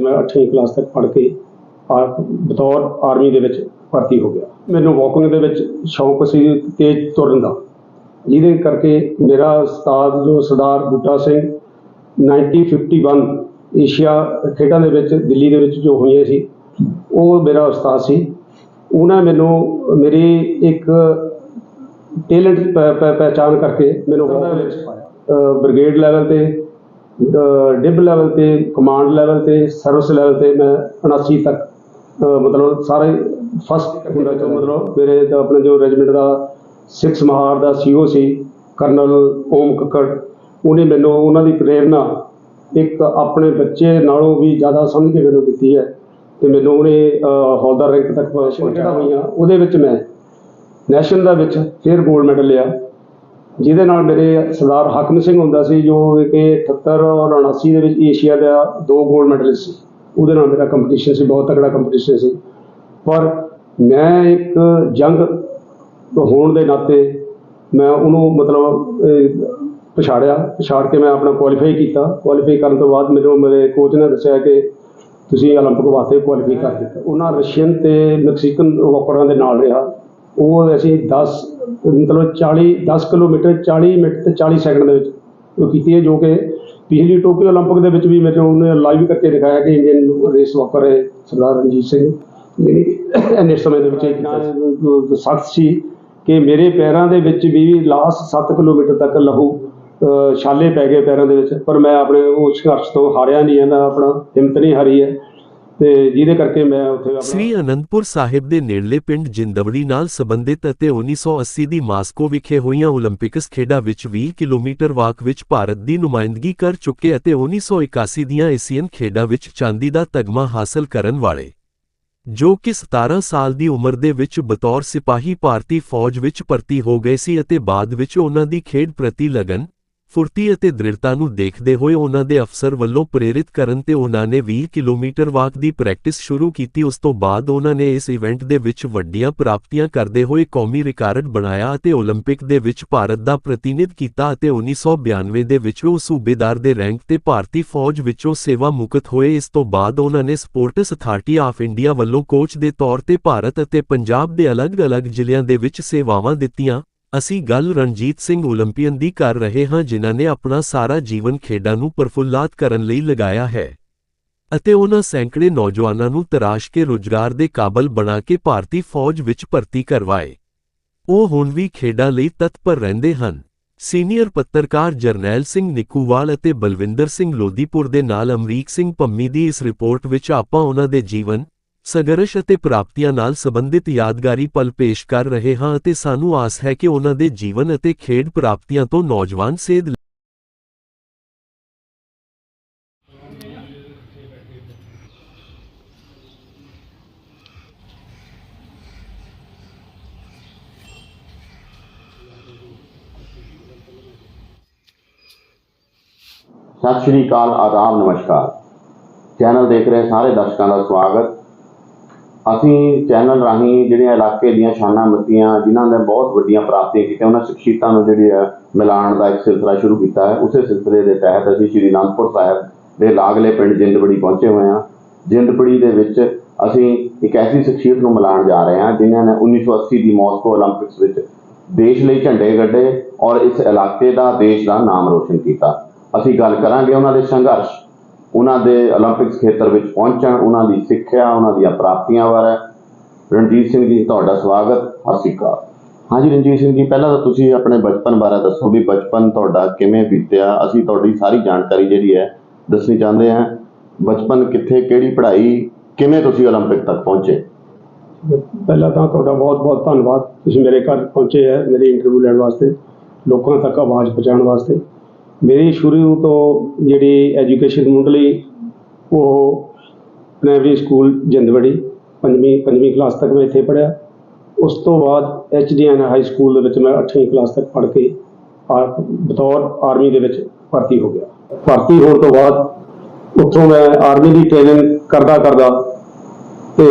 ਮੈਂ 8ਵੀਂ ਕਲਾਸ ਤੱਕ ਪੜ੍ਹ ਕੇ ਆ ਬਤੌਰ ਆਰਮੀ ਦੇ ਵਿੱਚ ਭਰਤੀ ਹੋ ਗਿਆ। ਮੈਨੂੰ ਵਾਕਿੰਗ ਦੇ ਵਿੱਚ ਸ਼ੌਂਕ ਸੀ ਤੇਜ਼ ਤੁਰਨ ਦਾ। ਜਿਹਦੇ ਕਰਕੇ ਮੇਰਾ ਉਸਤਾਦ ਜੋ ਸਰਦਾਰ ਬੂਟਾ ਸਿੰਘ 1951 ਏਸ਼ੀਆ ਖੇਡਾਂ ਦੇ ਵਿੱਚ ਦਿੱਲੀ ਦੇ ਵਿੱਚ ਜੋ ਹੋਈਆਂ ਸੀ ਉਹ ਮੇਰਾ ਉਸਤਾਦ ਸੀ। ਉਹਨਾਂ ਮੈਨੂੰ ਮੇਰੀ ਇੱਕ ਟੈਲੈਂਟ ਪਹਿਚਾਨ ਕਰਕੇ ਮੈਨੂੰ ਉਹਨਾਂ ਵਿੱਚ ਪਾਇਆ? ਬ੍ਰਿਗੇਡ ਲੈਵਲ ਤੇ ਡਿਬ ਲੈਵਲ ਤੇ ਕਮਾਂਡ ਲੈਵਲ ਤੇ ਸਰਵਿਸ ਲੈਵਲ ਤੇ ਮੈਂ 79 ਤੱਕ ਮਤਲਬ ਸਾਰੇ ਫਸਟ ਹੁੰਦਾ ਚੋਂ ਮਤਲਬ ਮੇਰੇ ਤਾਂ ਆਪਣੇ ਜੋ ਰੈਜੀਮੈਂਟ ਦਾ 6 ਮਹਾਰ ਦਾ ਸੀਓ ਸੀ ਕਰਨਲ ਓਮ ਕੱਕੜ ਉਹਨੇ ਮੈਨੂੰ ਉਹਨਾਂ ਦੀ ਪ੍ਰੇਰਣਾ ਇੱਕ ਆਪਣੇ ਬੱਚੇ ਨਾਲੋਂ ਵੀ ਜ਼ਿਆਦਾ ਸਮਝ ਕੇ ਮੈਨੂੰ ਦਿੱਤੀ ਹੈ ਤੇ ਮੈਨੂੰ ਉਹਨੇ ਹੌਲਦਾਰ ਰੈਂਕ ਤੱਕ ਪਹੁੰਚਾਇਆ। ਹੋਈਆਂ ਉਹਦੇ ਵਿੱਚ ਮੈਂ ਨੈਸ਼ਨਲ ਦਾ ਵਿੱਚ ਫਿਰ 골ਡ ਮੈਡਲ ਲਿਆ। ਜਿਹਦੇ ਨਾਲ ਮੇਰੇ ਸਰਦਾਰ ਹਕਮ ਸਿੰਘ ਹੁੰਦਾ ਸੀ, ਜੋ ਕਿ 78 ਔਰ 79 ਦੇ ਵਿੱਚ ਏਸ਼ੀਆ ਦਾ ਦੋ 골ਡ ਮੈਡਲਿਸਟ ਸੀ। ਉਹਦੇ ਨਾਲ ਮੇਰਾ ਕੰਪੀਟੀਸ਼ਨ ਸੀ, ਬਹੁਤ ਤਕੜਾ ਕੰਪੀਟੀਸ਼ਨ ਸੀ। ਪਰ ਮੈਂ ਇੱਕ ਜੰਗ ਹੋਣ ਦੇ ਨਾਤੇ ਮੈਂ ਉਹਨੂੰ ਮਤਲਬ ਪਛਾੜਿਆ। ਪਛਾੜ ਕੇ ਮੈਂ ਆਪਣਾ ਕੁਆਲੀਫਾਈ ਕੀਤਾ। ਕੁਆਲੀਫਾਈ ਕਰਨ ਤੋਂ ਬਾਅਦ ਮੈਨੂੰ ਮੇਰੇ ਕੋਚ ਨੇ ਦੱਸਿਆ ਕਿ ਤੁਸੀਂ 올림픽 ਵਾਸਤੇ ਕੁਆਲੀਫਾਈ ਕਰ ਦਿੱਤਾ। ਉਹਨਾਂ ਰਸ਼ੀਅਨ ਤੇ ਮੈਕਸੀਕਨ ਵੋਕਰਾਂ ਦੇ ਨਾਲ ਰਿਹਾ। ਉਹ ਅਸੀਂ 10 ਮਤਲਬ 40 10 ਕਿਲੋਮੀਟਰ 40 ਮਿੰਟ ਤੇ 40 ਸੈਕਿੰਡ ਦੇ ਵਿੱਚ ਉਹ ਕੀਤੀ ਹੈ, ਜੋ ਕਿ ਪਿਛਲੀ ਟੋਕੀਓ ਓਲੰਪਿਕ ਦੇ ਵਿੱਚ ਵੀ ਮੇਰੇ ਉਹਨੇ ਲਾਈਵ ਕਰਕੇ ਦਿਖਾਇਆ ਕਿ ਇੰਡੀਅਨ ਰੇਸ ਵਾਕਰ ਹੈ ਸਰਦਾਰ ਰਣਜੀਤ ਸਿੰਘ। ਜਿਹੜੀ ਇੰਨੇ ਸਮੇਂ ਦੇ ਵਿੱਚ ਸਖਤ ਸੀ ਕਿ ਮੇਰੇ ਪੈਰਾਂ ਦੇ ਵਿੱਚ ਵੀ ਲਾਸਟ 7 ਕਿਲੋਮੀਟਰ ਤੱਕ ਲਹੂ ਛਾਲੇ ਪੈ ਗਏ ਪੈਰਾਂ ਦੇ ਵਿੱਚ, ਪਰ ਮੈਂ ਆਪਣੇ ਉਹ ਸੰਘਰਸ਼ ਤੋਂ ਹਾਰਿਆ ਨਹੀਂ ਹੈ ਮੈਂ ਆਪਣਾ ਹਿੰਮਤ ਨਹੀਂ ਹਾਰੀ ਹੈ। ਤੇ ਜਿਹਦੇ ਕਰਕੇ ਮੈਂ ਉੱਥੇ ਸ੍ਰੀ ਅਨੰਦਪੁਰ ਸਾਹਿਬ ਦੇ ਨੇੜਲੇ ਪਿੰਡ ਜਿੰਦਵੜੀ ਨਾਲ ਸੰਬੰਧਿਤ ਅਤੇ 1980 ਦੀ ਮਾਸਕੋ ਵਿਖੇ ਹੋਈਆਂ 올림픽ਸ ਖੇਡਾਂ ਵਿੱਚ 20 ਕਿਲੋਮੀਟਰ ਵਾਕ ਵਿੱਚ ਭਾਰਤ ਦੀ ਨੁਮਾਇੰਦਗੀ ਕਰ ਚੁੱਕੇ ਅਤੇ 1981 ਦੀਆਂ ਏਸ਼ੀਅਨ ਖੇਡਾਂ ਵਿੱਚ ਚਾਂਦੀ ਦਾ ਤਗਮਾ ਹਾਸਲ ਕਰਨ ਵਾਲੇ, ਜੋ ਕਿ 17 ਸਾਲ ਦੀ ਉਮਰ ਦੇ ਵਿੱਚ ਬਤੌਰ ਸਿਪਾਹੀ ਭਾਰਤੀ ਫੌਜ ਵਿੱਚ ਭਰਤੀ ਹੋ ਗਏ ਸੀ ਅਤੇ ਬਾਅਦ ਵਿੱਚ ਉਹਨਾਂ ਦੀ ਖੇਡ ਪ੍ਰਤੀ ਲਗਨ ਫੁਰਤੀ ਅਤੇ ਦ੍ਰਿੜਤਾ ਨੂੰ ਦੇਖਦੇ ਹੋਏ ਉਹਨਾਂ ਦੇ ਅਫਸਰ ਵੱਲੋਂ ਪ੍ਰੇਰਿਤ ਕਰਨ ਤੇ ਉਹਨਾਂ ਨੇ 20 ਕਿਲੋਮੀਟਰ ਵਾਕ ਦੀ ਪ੍ਰੈਕਟਿਸ ਸ਼ੁਰੂ ਕੀਤੀ ਉਸ ਤੋਂ ਬਾਅਦ ਉਹਨਾਂ ਨੇ ਇਸ ਇਵੈਂਟ ਦੇ ਵਿੱਚ ਵੱਡੀਆਂ ਪ੍ਰਾਪਤੀਆਂ ਕਰਦੇ ਹੋਏ ਕੌਮੀ ਰਿਕਾਰਡ ਬਣਾਇਆ ਅਤੇ 올림픽 ਦੇ ਵਿੱਚ ਭਾਰਤ ਦਾ ਪ੍ਰਤੀਨਿਧ ਕੀਤਾ ਅਤੇ 1992 ਦੇ ਵਿੱਚ ਉਹ ਸੂਬੇਦਾਰ ਦੇ ਰੈਂਕ ਤੇ ਭਾਰਤੀ ਫੌਜ ਵਿੱਚੋਂ ਸੇਵਾ ਮੁਕਤ ਹੋਏ ਇਸ ਤੋਂ ਬਾਅਦ ਉਹਨਾਂ ਨੇ ਸਪੋਰਟਸ ਅਥਾਰਟੀ ਆਫ ਇੰਡੀਆ ਵੱਲੋਂ ਕੋਚ ਦੇ ਤੌਰ ਤੇ ਭਾਰਤ ਅਤੇ ਪੰਜਾਬ ਦੇ ਅਲੱਗ-ਅਲੱਗ ਜ਼ਿਲ੍ਹਿਆਂ ਦੇ ਵਿੱਚ ਸੇਵਾਵਾਂ ਦਿੱਤੀਆਂ ਅਸੀਂ ਗੱਲ ਰਣਜੀਤ ਸਿੰਘ 올림ਪੀਅਨ ਦੀ ਕਰ ਰਹੇ ਹਾਂ, ਜਿਨ੍ਹਾਂ ਨੇ ਆਪਣਾ ਸਾਰਾ ਜੀਵਨ ਖੇਡਾਂ ਨੂੰ ਪਰਫੁੱਲਾਤ ਕਰਨ ਲਈ ਲਗਾਇਆ ਹੈ ਅਤੇ ਉਹਨਾਂ ਸੈਂਕੜੇ ਨੌਜਵਾਨਾਂ ਨੂੰ ਤਰਾਸ਼ ਕੇ ਰੋਜ਼ਗਾਰ ਦੇ ਕਾਬਲ ਬਣਾ ਕੇ ਭਾਰਤੀ ਫੌਜ ਵਿੱਚ ਭਰਤੀ ਕਰਵਾਏ। ਉਹ ਹੁਣ ਵੀ ਖੇਡਾਂ ਲਈ ਤਤਪਰ ਰਹਿੰਦੇ ਹਨ। ਸੀਨੀਅਰ ਪੱਤਰਕਾਰ ਜਰਨੈਲ ਸਿੰਘ ਨਿੱਕੂਵਾਲ ਅਤੇ ਬਲਵਿੰਦਰ ਸਿੰਘ ਲੋਦੀਪੁਰ ਦੇ ਨਾਲ ਅਮਰੀਕ ਸਿੰਘ ਪੰਮੀ ਦੀ ਇਸ ਰਿਪੋਰਟ ਵਿੱਚ ਆਪਾਂ ਉਹਨਾਂ ਦੇ ਜੀਵਨ ਸੰਘਰਸ਼ ਅਤੇ ਪ੍ਰਾਪਤੀਆਂ ਨਾਲ ਸੰਬੰਧਿਤ ਯਾਦਗਾਰੀ ਪਲ ਪੇਸ਼ ਕਰ ਰਹੇ ਹਾਂ ਅਤੇ ਸਾਨੂੰ ਆਸ ਹੈ ਕਿ ਉਹਨਾਂ ਦੇ ਜੀਵਨ ਅਤੇ ਖੇਡ ਪ੍ਰਾਪਤੀਆਂ ਤੋਂ ਨੌਜਵਾਨ ਸੇਧ ਸਤਿ ਸ਼੍ਰੀ ਅਕਾਲ, ਆਦਾਬ, ਨਮਸਕਾਰ। ਚੈਨਲ ਦੇਖ ਰਹੇ ਸਾਰੇ ਦਰਸ਼ਕਾਂ ਦਾ ਸਵਾਗਤ। ਅਸੀਂ ਚੈਨਲ ਰਾਹੀਂ ਜਿਹੜੀਆਂ ਇਲਾਕੇ ਦੀਆਂ ਸ਼ਾਨਾਂ ਮਤੀਆਂ, ਜਿਨ੍ਹਾਂ ਨੇ ਬਹੁਤ ਵੱਡੀਆਂ ਪ੍ਰਾਪਤੀਆਂ ਕੀਤੀਆਂ, ਉਹਨਾਂ ਸ਼ਖਸੀਅਤਾਂ ਨੂੰ ਜਿਹੜੀ ਆ ਮਿਲਾਣ ਦਾ ਇੱਕ ਸਿਲਸਿਲਾ ਸ਼ੁਰੂ ਕੀਤਾ ਹੈ। ਉਸੇ ਸਿਲਸਿਲੇ ਦੇ ਤਹਿਤ ਅਸੀਂ ਸ਼੍ਰੀ ਅਨੰਦਪੁਰ ਸਾਹਿਬ ਦੇ ਲਾਗਲੇ ਪਿੰਡ ਜਿੰਦਬੜੀ ਪਹੁੰਚੇ ਹੋਏ ਹਾਂ। ਜਿੰਦਬੜੀ ਦੇ ਵਿੱਚ ਅਸੀਂ ਇੱਕ ਐਸੀ ਸ਼ਖਸੀਅਤ ਨੂੰ ਮਿਲਾਣ ਜਾ ਰਹੇ ਹਾਂ, ਜਿਨ੍ਹਾਂ ਨੇ 1980 ਦੀ ਮਾਸਕੋ 올림픽ਸ ਵਿੱਚ ਦੇਸ਼ ਲਈ ਝੰਡੇ ਗੱਡੇ ਔਰ ਇਸ ਇਲਾਕੇ ਦਾ ਦੇਸ਼ ਦਾ ਨਾਮ ਰੋਸ਼ਨ ਕੀਤਾ। ਅਸੀਂ ਗੱਲ ਕਰਾਂਗੇ ਉਹਨਾਂ ਦੇ ਸੰਘਰਸ਼ ਉਹਨਾਂ ਦੇ 올림픽ਸ ਖੇਤਰ ਵਿੱਚ ਪਹੁੰਚਣ ਉਹਨਾਂ ਦੀ ਸਿੱਖਿਆ ਉਹਨਾਂ ਦੀਆਂ ਪ੍ਰਾਪਤੀਆਂ ਬਾਰੇ। ਰਣਜੀਤ ਸਿੰਘ ਜੀ ਤੁਹਾਡਾ ਸਵਾਗਤ ਸਤਿ ਸ਼੍ਰੀ ਅਕਾਲ। ਹਾਂਜੀ ਰਣਜੀਤ ਸਿੰਘ ਜੀ ਪਹਿਲਾਂ ਤਾਂ ਤੁਸੀਂ ਆਪਣੇ ਬਚਪਨ ਬਾਰੇ ਦੱਸੋ ਵੀ ਬਚਪਨ ਤੁਹਾਡਾ ਕਿਵੇਂ ਬੀਤਿਆ? ਅਸੀਂ ਤੁਹਾਡੀ ਸਾਰੀ ਜਾਣਕਾਰੀ ਜਿਹੜੀ ਹੈ ਦੱਸਣੀ ਚਾਹੁੰਦੇ ਹਾਂ। ਬਚਪਨ ਕਿੱਥੇ ਕਿਹੜੀ ਪੜ੍ਹਾਈ ਕਿਵੇਂ ਤੁਸੀਂ 올림픽 ਤੱਕ ਪਹੁੰਚੇ? ਪਹਿਲਾਂ ਤਾਂ ਤੁਹਾਡਾ ਬਹੁਤ-ਬਹੁਤ ਧੰਨਵਾਦ। ਤੁਸੀਂ ਮੇਰੇ ਘਰ ਪਹੁੰਚੇ ਹੈ ਮੇਰੇ ਇੰਟਰਵਿਊ ਲੈਣ ਵਾਸਤੇ ਲੋਕਾਂ ਤੱਕ ਆਵਾਜ਼ ਪਹੁੰਚਾਉਣ ਵਾਸਤੇ। ਮੇਰੀ ਸ਼ੁਰੂ ਤੋਂ ਜਿਹੜੀ ਐਜੂਕੇਸ਼ਨ ਮੁੱਢਲੀ ਉਹ ਪ੍ਰਾਇਮਰੀ ਸਕੂਲ ਜਿੰਦਵੜੀ, ਪੰਜਵੀਂ ਪੰਜਵੀਂ ਕਲਾਸ ਤੱਕ ਮੈਂ ਇੱਥੇ ਪੜ੍ਹਿਆ। ਉਸ ਤੋਂ ਬਾਅਦ ਐਚਡੀਐਨ ਹਾਈ ਸਕੂਲ ਦੇ ਵਿੱਚ ਮੈਂ 8ਵੀਂ ਕਲਾਸ ਤੱਕ ਪੜ੍ਹ ਕੇ ਆ ਬਤੌਰ ਆਰਮੀ ਦੇ ਵਿੱਚ ਭਰਤੀ ਹੋ ਗਿਆ। ਭਰਤੀ ਹੋਣ ਤੋਂ ਬਾਅਦ ਉੱਥੋਂ ਮੈਂ ਆਰਮੀ ਦੀ ਟ੍ਰੇਨਿੰਗ ਕਰਦਾ ਕਰਦਾ ਤੇ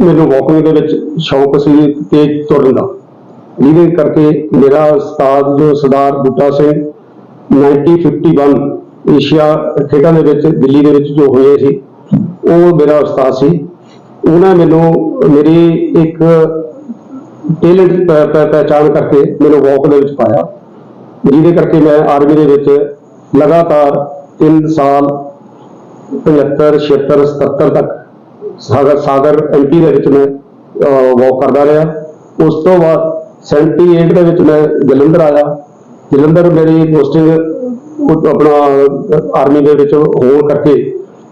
ਮੈਨੂੰ ਵਾਕਿੰਗ ਦੇ ਵਿੱਚ ਸ਼ੌਂਕ ਸੀ ਤੇਜ਼ ਤੁਰਨ ਦਾ। ਜਿਹਦੇ ਕਰਕੇ ਮੇਰਾ ਉਸਤਾਦ ਜੋ ਸਰਦਾਰ ਬੂਟਾ ਸਿੰਘ 1951 ਏਸ਼ੀਆ ਖੇਡਾਂ ਦੇ ਵਿੱਚ, ਦਿੱਲੀ ਦੇ ਵਿੱਚ ਜੋ ਹੋਏ ਸੀ, ਉਹ ਮੇਰਾ ਉਸਤਾਦ ਸੀ। ਉਹਨਾਂ ਮੈਨੂੰ ਮੇਰੀ ਇੱਕ ਟੈਲੈਂਟ ਪਹਿਚਾਣ ਕਰਕੇ ਮੈਨੂੰ ਵਾਕ ਦੇ ਵਿੱਚ ਪਾਇਆ। ਜਿਹਦੇ ਕਰਕੇ ਮੈਂ ਆਰਮੀ ਦੇ ਵਿੱਚ ਲਗਾਤਾਰ 3 ਸਾਲ 75 76 77 ਤੱਕ ਸਾਗਰ ਸਾਗਰ ਐਮਪੀ ਦੇ ਵਿੱਚ ਮੈਂ ਵਾਕ ਕਰਦਾ ਰਿਹਾ। ਉਸ ਤੋਂ ਬਾਅਦ 78 ਦੇ ਵਿੱਚ ਮੈਂ ਜਲੰਧਰ ਆਇਆ। ਜਲੰਧਰ ਮੇਰੀ ਪੋਸਟਿੰਗ ਆਪਣਾ ਆਰਮੀ ਦੇ ਵਿੱਚ ਹੋਣ ਕਰਕੇ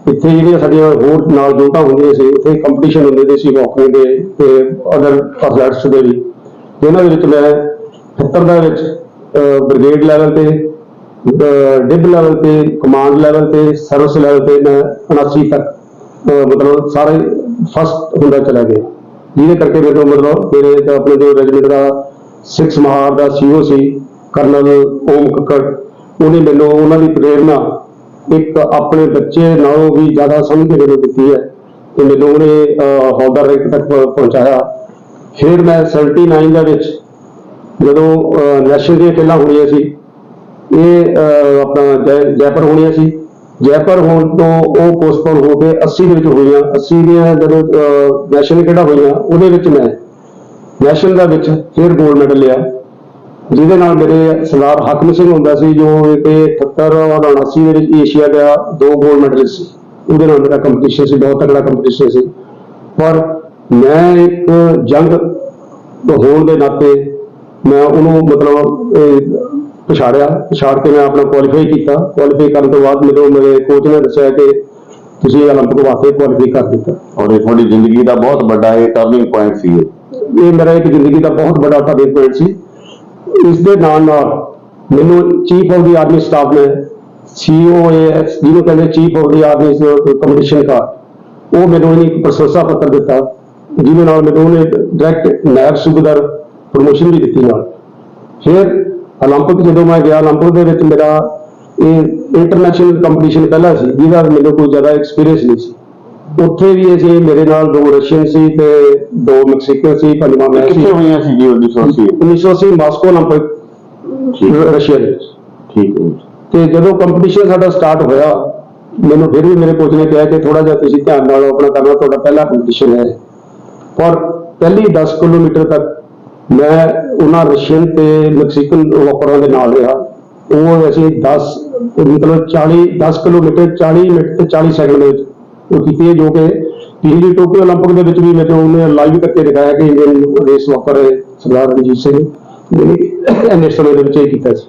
ਇੱਥੇ ਜਿਹੜੀਆਂ ਸਾਡੀਆਂ ਹੋਰ ਨਾਲ ਜੋਟਾਂ ਹੁੰਦੀਆਂ ਸੀ ਇੱਥੇ ਕੰਪੀਟੀਸ਼ਨ ਹੁੰਦੇ ਸੀ ਵਾਕਿੰਗ ਦੇ, ਤੇ ਅਦਰ ਅਥਲੈਟਸ ਦੇ ਵੀ। ਜਿਨ੍ਹਾਂ ਦੇ ਵਿੱਚ ਮੈਂ 70 ਦੇ ਵਿੱਚ ਬ੍ਰਿਗੇਡ ਲੈਵਲ ਤੇ ਡਿਬ ਲੈਵਲ ਤੇ ਕਮਾਂਡ ਲੈਵਲ ਤੇ ਸਰਵਿਸ ਲੈਵਲ ਤੇ ਮੈਂ 79 ਤੱਕ ਮਤਲਬ ਸਾਰੇ ਫਸਟ ਹੁੰਦਾ ਚਲਾ ਗਿਆ। ਜਿਹਦੇ ਕਰਕੇ ਮੈਨੂੰ ਮਤਲਬ ਮੇਰੇ ਆਪਣੇ ਜੋ ਰੈਜੀਮੈਂਟ ਦਾ 6 ਮਹਾਰ ਦਾ ਸੀਓ ਸੀ ਕਰਨਲ ਓਮ ਕੱਕੜ ਉਹਨੇ ਮੈਨੂੰ ਉਹਨਾਂ ਦੀ ਪ੍ਰੇਰਣਾ ਇੱਕ ਆਪਣੇ ਬੱਚੇ ਨਾਲੋਂ ਵੀ ਜ਼ਿਆਦਾ ਸਮਝ ਕੇ ਮੈਨੂੰ ਦਿੱਤੀ ਹੈ ਤੇ ਮੈਨੂੰ ਉਹਨੇ ਅਹ, ਹੌਲਦਾਰ ਰੈਂਕ ਤੱਕ ਪਹੁੰਚਾਇਆ। ਫਿਰ ਮੈਂ 79 ਦੇ ਵਿੱਚ ਜਦੋਂ ਨੈਸ਼ਨਲ ਦੀਆਂ ਖੇਲਾਂ ਹੋਣੀਆਂ ਸੀ ਇਹ ਆਪਣਾ ਜੈ- ਜੈਪੁਰ ਹੋਣੀਆਂ ਸੀ। ਜੈਪੁਰ ਹੋਣ ਤੋਂ ਉਹ ਪੋਸਟਪੋਨ ਹੋ ਕੇ 80 ਦੇ ਵਿੱਚ ਹੋਈਆਂ 80 ਦੀਆਂ ਜਦੋਂ ਨੈਸ਼ਨਲ ਖੇਡਾਂ ਹੋਈਆਂ ਉਹਦੇ ਵਿੱਚ ਮੈਂ ਨੈਸ਼ਨਲ ਦਾ ਵਿੱਚ ਫਿਰ ਗੋਲਡ ਮੈਡਲ ਲਿਆ। ਜਿਹਦੇ ਨਾਲ ਮੇਰੇ ਸਰਦਾਰ ਹਕਮ ਸਿੰਘ ਹੁੰਦਾ ਸੀ ਜੋ ਇਹ ਤੇ 78 ਔਰ 79 ਦੇ ਵਿੱਚ ਏਸ਼ੀਆ ਦਾ ਦੋ ਗੋਲਡ ਮੈਡਲ ਸੀ। ਉਹਦੇ ਨਾਲ ਮੇਰਾ ਕੰਪੀਟੀਸ਼ਨ ਸੀ ਬਹੁਤ ਤਕੜਾ ਕੰਪੀਟੀਸ਼ਨ ਸੀ। ਪਰ ਮੈਂ ਇੱਕ ਜੰਗ ਹੋਣ ਦੇ ਨਾਤੇ ਮੈਂ ਉਹਨੂੰ ਮਤਲਬ ਪਛਾੜਿਆ ਪਛਾੜ ਕੇ ਮੈਂ ਆਪਣਾ ਕੁਆਲੀਫਾਈ ਕੀਤਾ। ਕੁਆਲੀਫਾਈ ਕਰਨ ਤੋਂ ਬਾਅਦ ਮੈਨੂੰ ਮੇਰੇ ਕੋਚ ਨੇ ਦੱਸਿਆ ਕਿ ਤੁਸੀਂ 올림픽 ਵਾਸਤੇ ਕੁਆਲੀਫਾਈ ਕਰ ਦਿੱਤਾ। ਔਰ ਇਹ ਤੁਹਾਡੀ ਜ਼ਿੰਦਗੀ ਦਾ ਬਹੁਤ ਵੱਡਾ ਇਹ ਟਰਨਿੰਗ ਪੁਆਇੰਟ ਸੀ ਇਹ। ਮੇਰਾ ਇੱਕ ਜ਼ਿੰਦਗੀ ਦਾ ਬਹੁਤ ਵੱਡਾ ਟਰਨਿੰਗ ਪੁਆਇੰਟ ਸੀ। ਇਸ ਦੇ ਨਾਲ ਨਾਲ ਮੈਨੂੰ chief of the army staff ਨੇ ਸੀਓਏਐਸ ਜਿਹਨੂੰ ਕਹਿੰਦੇ chief of the army competition ਦਾ ਉਹ ਮੈਨੂੰ ਇਹਨੇ ਇੱਕ ਪ੍ਰਸ਼ੰਸਾ ਪੱਤਰ ਦਿੱਤਾ ਜਿਹਦੇ ਨਾਲ ਮੈਨੂੰ ਉਹਨੇ ਡਾਇਰੈਕਟ ਨਾਇਬ ਸੂਬੇਦਾਰ ਪ੍ਰਮੋਸ਼ਨ ਵੀ ਦਿੱਤੀ ਨਾਲ ਫਿਰ 올림픽 ਜਦੋਂ ਮੈਂ ਗਿਆ 올림픽 ਦੇ ਵਿੱਚ ਮੇਰਾ ਇਹ ਇੰਟਰਨੈਸ਼ਨਲ ਕੰਪੀਟੀਸ਼ਨ ਪਹਿਲਾ ਸੀ ਜਿਹਦਾ ਮੈਨੂੰ ਕੋਈ ਜ਼ਿਆਦਾ ਐਕਸਪੀਰੀਅੰਸ ਨਹੀਂ ਸੀ ਉੱਥੇ ਵੀ ਅਸੀਂ ਮੇਰੇ ਨਾਲ ਦੋ ਰਸ਼ੀਅਨ ਸੀ ਤੇ ਦੋ ਮੈਕਸੀਕਨ ਸੀ ਪੰਜਵਾਂ ਮੈਂ ਸੀ ਕਿੱਥੇ ਹੋਈਆਂ ਸੀ ਜੀ 1980 1980 ਮਾਸਕੋ 올림픽 ਠੀਕ ਰਸ਼ੀਆ ਦੇ ਵਿੱਚ ਠੀਕ ਹੈ ਤੇ ਜਦੋਂ ਕੰਪੀਟੀਸ਼ਨ ਸਾਡਾ ਸਟਾਰਟ ਹੋਇਆ ਮੈਨੂੰ ਫਿਰ ਵੀ ਮੇਰੇ ਕੋਚ ਨੇ ਕਿਹਾ ਕਿ ਥੋੜਾ ਜਿਹਾ ਤੁਸੀਂ ਧਿਆਨ ਨਾਲ ਆਪਣਾ ਕਰਨਾ ਤੁਹਾਡਾ ਪਹਿਲਾ ਕੰਪੀਟੀਸ਼ਨ ਹੈ ਪਰ ਪਹਿਲੀ 10 ਕਿਲੋਮੀਟਰ ਤੱਕ ਮੈਂ ਉਹਨਾਂ ਰਸ਼ੀਅਨ ਤੇ ਮੈਕਸੀਕਨ ਵਾਕਰਾਂ ਦੇ ਨਾਲ ਰਿਹਾ ਉਹ ਅਸੀਂ 10 ਮਤਲਬ 40 10 ਕਿਲੋਮੀਟਰ 40 ਮਿੰਟ ਤੇ 40 ਸੈਕਿੰਡ ਦੇ ਵਿੱਚ ਉਹ ਕੀਤੀ ਹੈ ਜੋ ਕਿ ਪਿਛਲੀ ਟੋਕੀਓ 올림픽 ਦੇ ਵਿੱਚ ਵੀ ਮੈਨੂੰ ਉਹਨੇ ਲਾਈਵ ਕਰਕੇ ਦਿਖਾਇਆ ਕਿ Indian race walker Sardar Ranjit Singh ਨੇ ਐਨਐਸ ਸਮੇਂ ਦੇ ਵਿੱਚ ਇਹ ਕੀਤਾ ਸੀ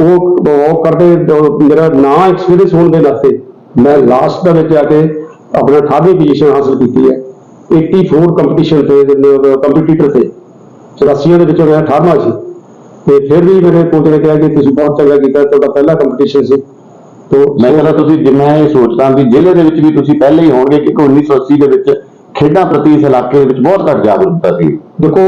ਉਹ ਉਹ ਕਰਦੇ ਜੋ ਮੇਰਾ ਨਾ ਐਕਸਪੀਰੀਅੰਸ ਹੋਣ ਦੇ ਨਾਤੇ ਮੈਂ ਲਾਸਟ ਦੇ ਵਿੱਚ ਜਾ ਕੇ ਆਪਣਾ 18ਵੀਂ ਪੋਜੀਸ਼ਨ ਹਾਸਲ ਕੀਤੀ ਹੈ 84 ਕੰਪੀਟੀਸ਼ਨ ਤੇ ਕੰਪੀਟੀਟਰ ਤੇ 84 ਦੇ ਵਿੱਚੋਂ ਮੈਂ 18ਵਾਂ ਸੀ ਤੇ ਫਿਰ ਵੀ ਮੇਰੇ ਕੋਚ ਨੇ ਕਿਹਾ ਕਿ ਤੁਸੀਂ ਬਹੁਤ ਚੰਗਾ ਕੀਤਾ ਤੁਹਾਡਾ ਪਹਿਲਾ ਕੰਪੀਟੀਸ਼ਨ ਸੀ ਤੋ ਮੈਂ ਕਹਿੰਦਾ ਤੁਸੀਂ ਜਿੰਨਾ ਇਹ ਸੋਚਦਾ ਵੀ ਜ਼ਿਲ੍ਹੇ ਦੇ ਵਿੱਚ ਵੀ ਤੁਸੀਂ ਪਹਿਲੇ ਹੀ ਹੋਣਗੇ ਕਿ 1980 ਦੇ ਵਿੱਚ ਖੇਡਾਂ ਪ੍ਰਤੀ ਇਸ ਇਲਾਕੇ ਦੇ ਵਿੱਚ ਬਹੁਤ ਘੱਟ ਜਾਗਰੂਕਤਾ ਸੀ। ਦੇਖੋ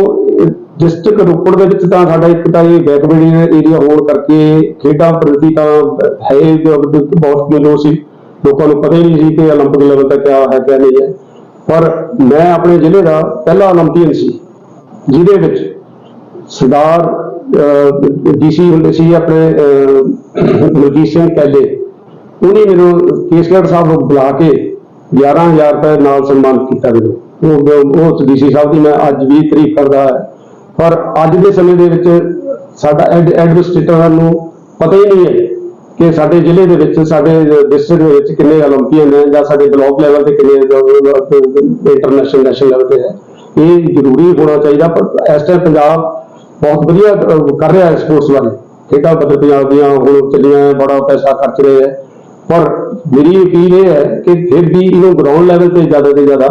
ਡਿਸਟ੍ਰਿਕਟ ਰੋਪੜ ਦੇ ਵਿੱਚ ਤਾਂ ਸਾਡਾ ਇੱਕ ਤਾਂ ਇਹ ਬੈਕਵਰਡ ਏਰੀਆ ਹੋਣ ਕਰਕੇ ਖੇਡਾਂ ਪ੍ਰਤੀ ਤਾਂ ਹੈ ਬਹੁਤ ਮਿਲੋ ਸੀ। ਲੋਕਾਂ ਨੂੰ ਪਤਾ ਹੀ ਨਹੀਂ ਸੀ ਕਿ ਓਲੰਪਿਕ ਲੈਵਲ ਤੱਕ ਕਿਆ ਹੈ ਕਿਆ ਨਹੀਂ ਹੈ। ਪਰ ਮੈਂ ਆਪਣੇ ਜ਼ਿਲ੍ਹੇ ਦਾ ਪਹਿਲਾ ਓਲੰਪੀਅਨ ਸੀ ਜਿਹਦੇ ਵਿੱਚ ਸਰਦਾਰ ਡੀਸੀ ਹੁੰਦੇ ਸੀ ਆਪਣੇ ਮਨਜੀਤ ਸਿੰਘ ਪਹਿਲੇ। ਉਹਨੇ ਮੈਨੂੰ ਕੇਸਗੜ੍ਹ ਸਾਹਿਬ ਨੂੰ ਬੁਲਾ ਕੇ 11000 ਰੁਪਏ ਨਾਲ ਸਨਮਾਨਿਤ ਕੀਤਾ ਮੈਨੂੰ। ਉਹ ਉਹ ਡੀਸੀ ਸਾਹਿਬ ਦੀ ਮੈਂ ਅੱਜ 20 ਤਰੀਕ ਕਰਦਾ ਪਰ ਅੱਜ ਦੇ ਸਮੇਂ ਦੇ ਵਿੱਚ ਸਾਡਾ ਐਡਮਿਨਿਸਟ੍ਰੇਟਰ ਨੂੰ ਪਤਾ ਹੀ ਨਹੀਂ ਹੈ ਕਿ ਸਾਡੇ ਜ਼ਿਲ੍ਹੇ ਦੇ ਵਿੱਚ, ਸਾਡੇ ਡਿਸਟ੍ਰਿਕਟ ਦੇ ਵਿੱਚ ਕਿੰਨੇ 올림픽ੀਅਨ ਹੈ ਜਾਂ ਸਾਡੇ ਬਲਾਕ ਲੈਵਲ ਤੇ ਕਿੰਨੇ ਇੰਟਰਨੈਸ਼ਨਲ ਨੈਸ਼ਨਲ ਲੈਵਲ ਤੇ ਹੈ। ਇਹ ਜ਼ਰੂਰੀ ਹੋਣਾ ਚਾਹੀਦਾ, ਪਰ ਇਸ ਟਾਈਮ ਪੰਜਾਬ ਬਹੁਤ ਵਧੀਆ ਕਰ ਰਿਹਾ ਹੈ ਸਪੋਰਟਸ ਵਾਲੇ ਖੇਡਾਂ ਬਦਲ ਪੰਜਾਬ ਦੀਆਂ ਹੁਣ ਚੱਲੀਆਂ, ਬੜਾ ਪੈਸਾ ਖਰਚ ਰਹੇ ਹੈ। ਪਰ ਮੇਰੀ ਅਪੀਲ ਇਹ ਹੈ ਕਿ ਫਿਰ ਵੀ ਇਹਨੂੰ ਗਰਾਊਂਡ ਲੈਵਲ ਤੇ ਜ਼ਿਆਦਾ ਤੋਂ ਜ਼ਿਆਦਾ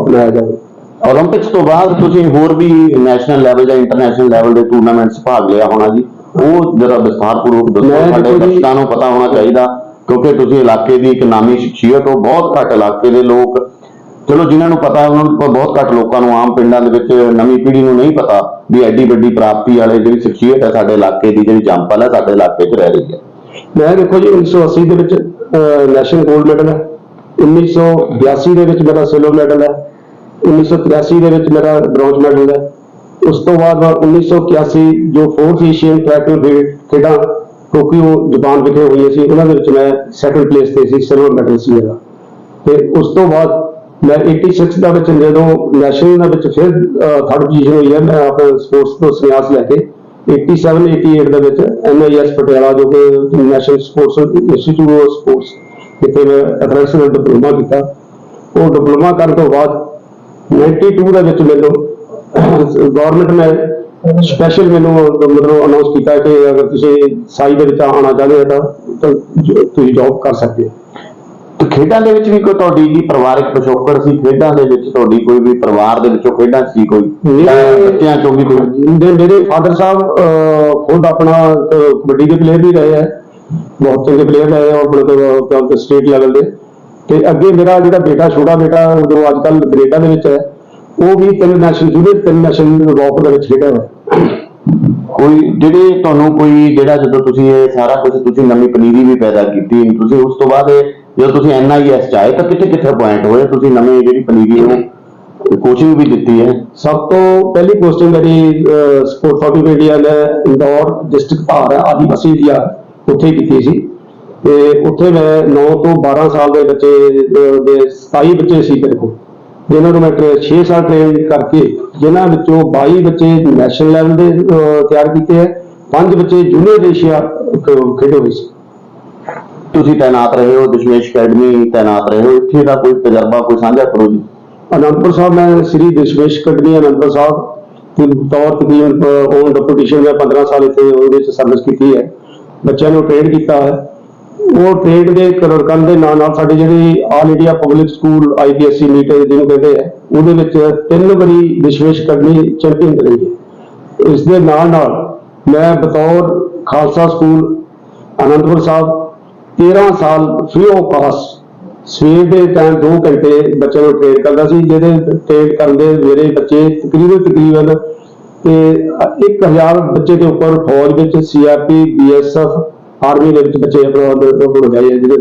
ਅਪਣਾਇਆ ਜਾਵੇ। 올림픽ਸ ਤੋਂ ਬਾਅਦ ਤੁਸੀਂ ਹੋਰ ਵੀ ਨੈਸ਼ਨਲ ਲੈਵਲ ਜਾਂ ਇੰਟਰਨੈਸ਼ਨਲ ਲੈਵਲ ਦੇ ਟੂਰਨਾਮੈਂਟਸ ਭਾਗ ਲਿਆ ਹੋਣਾ ਜੀ। ਉਹ ਜਰਾ ਵਿਸਥਾਰਪੂਰਵਕ ਦੱਸੋ ਸਾਡੇ ਦਰਸ਼ਕਾਂ ਨੂੰ ਪਤਾ ਹੋਣਾ ਚਾਹੀਦਾ ਕਿਉਂਕਿ ਤੁਸੀਂ ਇਲਾਕੇ ਦੀ ਇੱਕ ਇਕਨੋਮੀ ਸ਼ਖਸੀਅਤ ਹੋ ਬਹੁਤ ਘੱਟ ਇਲਾਕੇ ਦੇ ਲੋਕ। ਚਲੋ ਜਿਨ੍ਹਾਂ ਨੂੰ ਪਤਾ ਉਹਨਾਂ ਨੂੰ ਬਹੁਤ ਘੱਟ ਲੋਕਾਂ ਨੂੰ ਆਮ ਪਿੰਡਾਂ ਦੇ ਵਿੱਚ ਨਵੀਂ ਪੀੜ੍ਹੀ ਨੂੰ ਨਹੀਂ ਪਤਾ ਵੀ ਐਡੀ ਵੱਡੀ ਪ੍ਰਾਪਤੀ ਵਾਲੇ ਜਿਹੜੀ ਸ਼ਖਸੀਅਤ ਹੈ ਸਾਡੇ ਇਲਾਕੇ ਦੀ ਜਿਹੜੀ ਜੰਪਲ ਹੈ ਸਾਡੇ ਇਲਾਕੇ 'ਚ ਰਹਿ ਰਹੀ ਹੈ। ਮੈਂ ਦੇਖੋ ਜੀ 1980 ਦੇ ਵਿੱਚ ਨੈਸ਼ਨਲ 골ਡ ਮੈਡਲ ਹੈ। 1982 ਦੇ ਵਿੱਚ ਮੇਰਾ ਸਿਲਵਰ ਮੈਡਲ ਹੈ। 1983 ਦੇ ਵਿੱਚ ਮੇਰਾ ਬ੍ਰੌਂਜ਼ ਮੈਡਲ ਹੈ। ਉਸ ਤੋਂ ਬਾਅਦ 1981 ਜੋ ਫੋਰਥ ਏਸ਼ੀਅਨ ਟਰੈਕ ਖੇਡਾਂ ਟੋਕੀਓ ਜਾਪਾਨ ਵਿਖੇ ਹੋਈਆਂ ਸੀ, ਉਹਨਾਂ ਦੇ ਵਿੱਚ ਮੈਂ ਸੈਕੰਡ ਪਲੇਸ ਤੇ ਸੀ ਸਿਲਵਰ ਮੈਡਲ ਸੀ ਮੇਰਾ। ਤੇ ਉਸ ਤੋਂ ਬਾਅਦ ਮੈਂ 86 ਦਾ ਵਿੱਚ ਜਦੋਂ ਨੈਸ਼ਨਲ ਦੇ ਵਿੱਚ ਫਿਰ ਥਰਡ ਪੋਜੀਸ਼ਨ ਹੋਈ ਹੈ, ਮੈਂ ਆਪ ਸਪੋਰਟਸ ਤੋਂ ਸੰਨਿਆਸ ਲੈ ਕੇ 87 88 ਦੇ ਵਿੱਚ ਐਮਆਈਐਸ ਪਟਿਆਲਾ, ਜੋ ਕਿ national sports institute of sports ਜਿੱਥੇ ਮੈਂ ਐਥਲੈਟਿਕਸ ਦਾ ਡਿਪਲੋਮਾ ਕੀਤਾ। ਉਹ ਡਿਪਲੋਮਾ ਕਰਨ ਤੋਂ ਬਾਅਦ 92 ਦੇ ਵਿੱਚ ਮੈਨੂੰ ਗਵਰਨਮੈਂਟ ਨੇ ਸਪੈਸ਼ਲ ਮੈਨੂੰ ਮਤਲਬ ਅਨਾਉਂਸ ਕੀਤਾ ਕਿ ਅਗਰ ਤੁਸੀਂ ਸਾਈ ਦੇ ਵਿੱਚ ਆਉਣਾ ਚਾਹੁੰਦੇ ਹੋ ਤਾਂ ਤੁਸੀਂ ਜੌਬ ਕਰ ਸਕਦੇ ਹੋ। ਤੇ ਖੇਡਾਂ ਦੇ ਵਿੱਚ ਵੀ ਕੋਈ ਤੁਹਾਡੀ ਜੀ ਪਰਿਵਾਰਕ ਪਿਛੋਕੜ ਸੀ? ਖੇਡਾਂ ਦੇ ਵਿੱਚ ਤੁਹਾਡੀ ਕੋਈ ਵੀ ਪਰਿਵਾਰ ਦੇ ਵਿੱਚੋਂ ਖੇਡਾਂ ਸੀ ਕੋਈ? ਜਾਂ ਬੱਚਿਆਂ ਚੋਂ ਵੀ ਕੋਈ? ਮੇਰੇ ਫਾਦਰ ਸਾਹਿਬ ਅਹ, ਖੁਦ ਆਪਣਾ ਅਹ, ਕਬੱਡੀ ਦੇ ਪਲੇਅਰ ਵੀ ਰਹੇ ਹੈ ਬਹੁਤ ਚੰਗੇ ਪਲੇਅਰ ਰਹੇ ਹੈ ਆਪਣੇ ਸਟੇਟ ਲੈਵਲ ਦੇ। ਤੇ ਅੱਗੇ ਮੇਰਾ ਜਿਹੜਾ ਬੇਟਾ ਛੋਟਾ ਬੇਟਾ ਜੋ ਅੱਜ ਕੱਲ ਕੈਨੇਡਾ ਦੇ ਵਿੱਚ ਹੈ ਉਹ ਵੀ ਤਿੰਨ ਨੈਸ਼ਨਲ ਜੂਨੀਅਰ ਤਿੰਨ ਨੈਸ਼ਨਲ ਵਾਕ ਦੇ ਵਿੱਚ ਖੇਡਿਆ ਹੋਇਆ। ਕੋਈ ਜਿਹੜੇ ਤੁਹਾਨੂੰ ਕੋਈ ਜਿਹੜਾ ਜਦੋਂ ਤੁਸੀਂ ਇਹ ਸਾਰਾ ਕੁਝ ਤੁਸੀਂ ਨਵੀਂ ਪਨੀਰੀ ਵੀ ਪੈਦਾ ਕੀਤੀ ਤੁਸੀਂ ਉਸ ਤੋਂ ਬਾਅਦ ਇਹ ਜਦੋਂ ਤੁਸੀਂ ਐਨਆਈਐਸ ਚ ਆਏ ਤਾਂ ਕਿੱਥੇ ਕਿੱਥੇ ਪੁਆਇੰਟ ਹੋਏ? ਤੁਸੀਂ ਨਵੇਂ ਜਿਹੜੀ ਪਨੀਰੀ ਨੂੰ ਕੋਚਿੰਗ ਵੀ ਦਿੱਤੀ ਹੈ। ਸਭ ਤੋਂ ਪਹਿਲੀ ਪੋਸਟਿੰਗ ਮੇਰੀ ਸਪੋਰਟ ਆਫ ਇੰਡੀਆ ਨੇ ਇੰਦੌਰ ਡਿਸਟ੍ਰਿਕਟ ਭਾਰ ਹੈ ਆਦੀਵਾਸੀ ਏਰੀਆ ਉੱਥੇ ਕੀਤੀ ਸੀ। ਤੇ ਉੱਥੇ ਮੈਂ 9 ਤੋਂ 12 ਸਾਲ ਦੇ ਬੱਚੇ ਦੇ 27 ਬੱਚੇ ਸੀ ਮੇਰੇ ਕੋਲ। ਜਿਨ੍ਹਾਂ ਨੂੰ ਮੈਂ 6 ਸਾਲ ਟ੍ਰੇਨ ਕਰਕੇ, ਜਿਨ੍ਹਾਂ ਵਿੱਚੋਂ 22 ਬੱਚੇ ਨੈਸ਼ਨਲ ਲੈਵਲ ਦੇ ਤਿਆਰ ਕੀਤੇ ਹੈ, ਪੰਜ ਬੱਚੇ ਜੂਨੀਅਰ ਏਸ਼ੀਆ ਕ- ਖੇਡੇ ਹੋਏ ਸੀ ਤੁਸੀਂ ਤਾਇਨਾਤ ਰਹੇ ਹੋ, ਦਸ਼ਮੇਸ਼ ਅਕੈਡਮੀ ਤਾਇਨਾਤ ਰਹੇ ਹੋ, ਇੱਥੇ ਦਾ ਕੋਈ ਤਜਰਬਾ, ਕੋਈ ਸਾਂਝਾ ਕਰੋ ਜੀ। ਅਨੰਦਪੁਰ ਸਾਹਿਬ, ਮੈਂ ਸ੍ਰੀ ਦਸ਼ਮੇਸ਼ ਅਕੈਡਮੀ, ਅਨੰਦਪੁਰ ਸਾਹਿਬ ਤੇ ਤੌਰ ਤਕਰੀਬਨ ਔਨ ਡਿਪੂਟੇਸ਼ਨ ਮੈਂ 15 ਸਾਲ ਇੱਥੇ ਉਹਦੇ ਵਿੱਚ ਸਰਵਿਸ ਕੀਤੀ ਹੈ। ਬੱਚਿਆਂ ਨੂੰ ਟ੍ਰੇਨ ਕੀਤਾ ਹੈ। ਉਹ ਟ੍ਰੇਡ ਦੇ ਕਰਨ ਦੇ ਨਾਲ ਨਾਲ ਸਾਡੀ ਜਿਹੜੀ all India public school IPSC meet ਜਿਹਨੂੰ ਕਹਿੰਦੇ ਆ, ਉਹਦੇ ਵਿੱਚ ਤਿੰਨ ਵਾਰੀ ਵਿਸ਼ਵੇਸ਼ ਅਕੈਡਮੀ ਚੈਂਪੀਅਨ ਰਹੀ ਹੈ। ਇਸ ਦੇ ਨਾਲ ਨਾਲ ਮੈਂ ਬਤੌਰ ਖਾਲਸਾ ਸਕੂਲ, ਅਨੰਦਪੁਰ ਸਾਹਿਬ 13 ਸਾਲ ਫ੍ਰੀ ਆਫ ਕਾਸਟ ਸਵੇਰ ਦੇ ਟਾਈਮ 2 ਘੰਟੇ ਬੱਚਿਆਂ ਨੂੰ ਟ੍ਰੇਨ ਕਰਦਾ ਸੀ, ਜਿਹਦੇ ਟ੍ਰੇਨ ਕਰਦੇ ਮੇਰੇ ਬੱਚੇ ਤਕਰੀਬਨ ਤਕਰੀਬਨ, ਤੇ 1000 ਬੱਚੇ ਦੇ ਉੱਪਰ ਫੌਜ ਵਿੱਚ ਸੀਆਰਪੀ ਬੀਐਸਐਫ ਆਰਮੀ ਦੇ ਵਿੱਚ ਬੱਚੇ ਆਪਣਾ ਹੋ ਗਏ ਆ ਜਿਹੜੇ।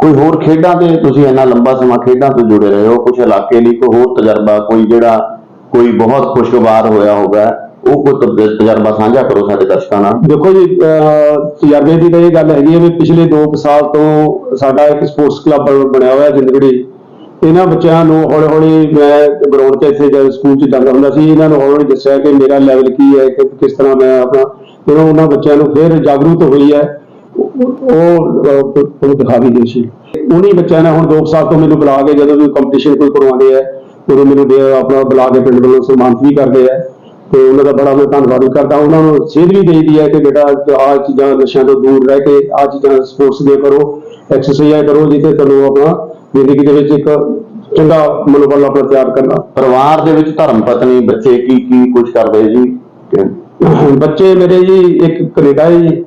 ਕੋਈ ਹੋਰ ਖੇਡਾਂ ਤੇ ਤੁਸੀਂ ਇੰਨਾ ਲੰਬਾ ਸਮਾਂ ਖੇਡਾਂ ਤੋਂ ਜੁੜੇ ਰਹੇ ਹੋ? ਕੁਝ ਇਲਾਕੇ ਲਈ ਕੋਈ ਹੋਰ ਤਜਰਬਾ, ਕੋਈ ਜਿਹੜਾ ਕੋਈ ਬਹੁਤ ਖੁਸ਼ਗਵਾਰ ਹੋਇਆ ਹੋਗਾ ਉਹ ਕੋਈ ਤਜ- ਤਜਰਬਾ ਸਾਂਝਾ ਕਰੋ ਸਾਡੇ ਦਰਸ਼ਕਾਂ ਨਾਲ। ਦੇਖੋ ਜੀ ਅਹ, ਤਜਰਬੇ ਦੀ ਤਾਂ ਇਹ ਗੱਲ ਹੈਗੀ ਹੈ ਵੀ ਪਿਛਲੇ 2 ਸਾਲ ਤੋਂ ਸਾਡਾ ਇੱਕ ਸਪੋਰਟਸ ਕਲੱਬ ਬਣਿਆ ਹੋਇਆ ਜ਼ਿੰਦਗੜੀ ਇਹਨਾਂ ਬੱਚਿਆਂ ਨੂੰ ਹੌਲੀ ਹੌਲੀ ਮੈਂ ਗਰਾਊਂਡ 'ਤੇ ਇੱਥੇ ਜਦ ਸਕੂਲ 'ਚ ਜਾਂਦਾ ਹੁੰਦਾ ਸੀ ਇਹਨਾਂ ਨੂੰ ਹੌਲੀ ਹੌਲੀ ਦੱਸਿਆ ਕਿ ਮੇਰਾ ਲੈਵਲ ਕੀ ਹੈ ਕਿ ਕਿਸ ਤਰ੍ਹਾਂ ਮੈਂ ਆਪਣਾ ਇਹਨਾਂ ਉਹਨਾਂ ਬੱਚਿਆਂ ਨੂੰ ਫਿਰ ਜਾਗਰੂਕ ਹੋਈ ਹੈ ਉਹ ਉਹ ਉਹ ਦਿਖਾ ਵੀ ਦੇ ਸੀ ਉਨੀ ਬੱਚਿਆਂ ਨੇ ਹੁਣ 2 ਸਾਲ ਤੋਂ ਮੈਨੂੰ ਬੁਲਾ ਕੇ ਜਦੋਂ ਵੀ ਕੰਪੀਟੀਸ਼ਨ ਕੋਈ ਕਰਵਾਉਂਦੇ ਆ ਉਦੋਂ ਮੈਨੂੰ ਦੇ- ਆਪਣਾ ਬੁਲਾ ਕੇ ਪਿੰਡ ਵੱਲੋਂ ਸਨਮਾਨਿਤ ਵੀ ਕਰਦੇ ਆ ਤੇ ਉਹਨਾਂ ਦਾ ਬੜਾ ਮੈਂ ਧੰਨਵਾਦ ਕਰਦਾ। ਉਹਨਾਂ ਨੂੰ ਸੇਧ ਵੀ ਦੇਈਦੀ ਹੈ ਕਿ ਬੇਟਾ ਆਹ ਚੀਜ਼ਾਂ ਨਸ਼ਿਆਂ ਤੋਂ ਦੂਰ ਰਹਿ ਕੇ ਆਹ ਚੀਜ਼ਾਂ ਸਪੋਰਟਸ ਦੇ ਕਰੋ ਐਕਸਰਸਾਈਜ਼ ਕਰੋ ਜਿੱਥੇ ਤੁਹਾਨੂੰ ਆਪਣਾ ਜ਼ਿੰਦਗੀ ਦੇ ਵਿੱਚ ਇੱਕ ਚੰਗਾ ਮਨੋਬਲ ਆਪਣਾ ਤਿਆਰ ਕਰਨਾ। ਪਰਿਵਾਰ ਦੇ ਵਿੱਚ ਧਰਮ ਪਤਨੀ ਬੱਚੇ ਕੀ ਕੀ ਕੁਝ ਕਰਦੇ ਜੀ? ਬੱਚੇ ਮੇਰੇ ਜੀ ਇੱਕ ਕੈਨੇਡਾ ਹੈ ਜੀ